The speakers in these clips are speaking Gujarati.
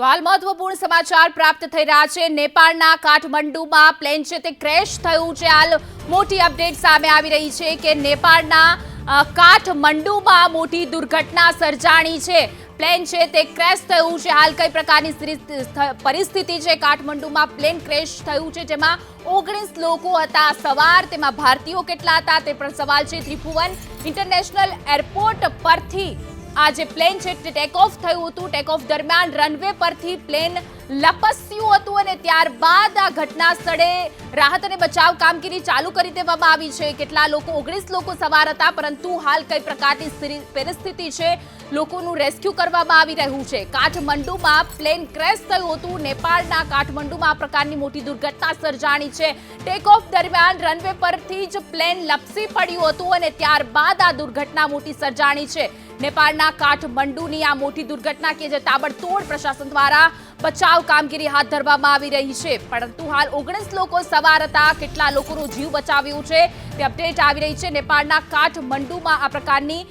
તો હાલ મહત્વપૂર્ણ સમાચાર પ્રાપ્ત થઈ રહ્યા છે. નેપાળના કાઠમંડુમાં પ્લેન છે તે ક્રેશ થયું છે. હાલ મોટી અપડેટ સામે આવી રહી છે કે નેપાળના કાઠમંડુમાં મોટી દુર્ઘટના સર્જાણી છે. પ્લેન છે તે ક્રેશ થયું છે. હાલ કઈ પ્રકારની સ્થિતિ- પરિસ્થિતિ છે? કાઠમંડુમાં પ્લેન ક્રેશ થયું છે. જેમાં ઓગણીસ લોકો હતા સવાર. તેમાં ભારતીયો કેટલા હતા તે પણ સવાલ છે. ત્રિભુવન ઇન્ટરનેશનલ એરપોર્ટ પરથી આ જે પ્લેન છે, તે ટેક ઓફ થયું હતું. ટેક ઓફ દરમિયાન રનવે પરથી પ્લેન લપસ્યું હતું અને ત્યારબાદ આ ઘટના સ્થળે રાહત અને બચાવ કામગીરી ચાલુ કરી દેવામાં આવી છે. કેટલા લોકો, ઓગણીસ લોકો સવાર હતા, પરંતુ હાલ કઈ પ્રકારની સ્થિતિ- પરિસ્થિતિ છે, લોકોનું રેસ્ક્યુ કરવામાં આવી રહ્યું છે. કાઠમંડુમાં પ્લેન ક્રેશ થયું હતું. નેપાળના કાઠમંડુમાં આ પ્રકારની મોટી દુર્ઘટના સર્જાણી છે. ટેક ઓફ દરમિયાન રનવે પરથી જ પ્લેન લપસી પડ્યું હતું અને ત્યારબાદ આ દુર્ઘટના મોટી સર્જાણી છે. નેપાળના કાઠમંડુની આ મોટી દુર્ઘટના કે જે તાબડતોડ પ્રશાસન દ્વારા બચાવ કામગીરી હાથ ધરવામાં આવી રહી છે. પરંતુ હાલ ઓગણીસ લોકો સવાર હતા, કેટલા લોકોનો જીવ બચાવ્યો છે તે અપડેટ આવી રહી છે. નેપાળના કાઠમંડુમાં આ પ્રકારની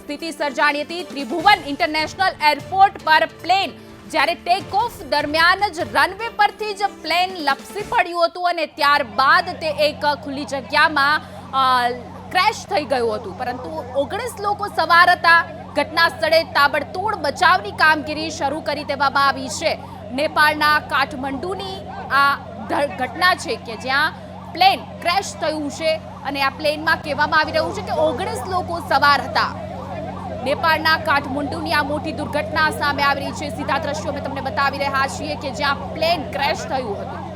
સ્થિતિ સર્જાણી હતી. ત્રિભુવન ઇન્ટરનેશનલ એરપોર્ટ પર પ્લેન, જ્યારે ટેક ઓફ દરમિયાન જ રનવે પરથી જ પ્લેન લપસી પડ્યું હતું અને ત્યારબાદ તે એક ખુલ્લી જગ્યામાં ક્રેશ થઈ ગયું હતું. પરંતુ ઓગણીસ લોકો સવાર હતા. ઘટના સ્થળે તાબડતોડ બચાવની કામગીરી શરૂ કરી દેવામાં આવી છે. નેપાળના કાઠમંડુની આ ઘટના છે કે જ્યાં પ્લેન ક્રેશ થયું છે અને આ પ્લેનમાં કહેવામાં આવી રહ્યું છે કે ઓગણીસ લોકો સવાર હતા. નેપાળના કાઠમંડુની આ મોટી દુર્ઘટના સામે આવી રહી છે. સીધા દ્રશ્યો અમે તમને બતાવી રહ્યા છીએ કે જ્યાં પ્લેન ક્રેશ થયું હતું.